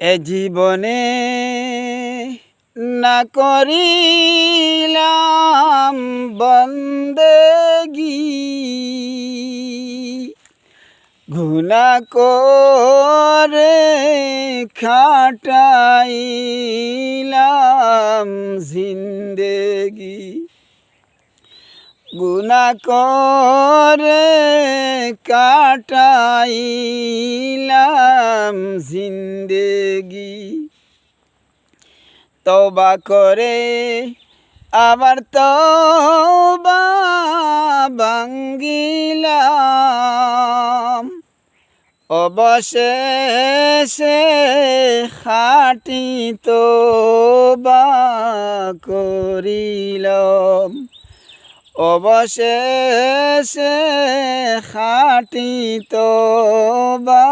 এ জীবনে না করিলাম বন্দেগি। গুনা করে খাটাইলাম জিন্দেগি। গুনা করে কাটাইলাম জিন্দেগি। তবা করে আবার তবা ভাঙ্গিলাম। অবশেষে খাটি তো বা করিলাম। অবশেষে খাটি তো বা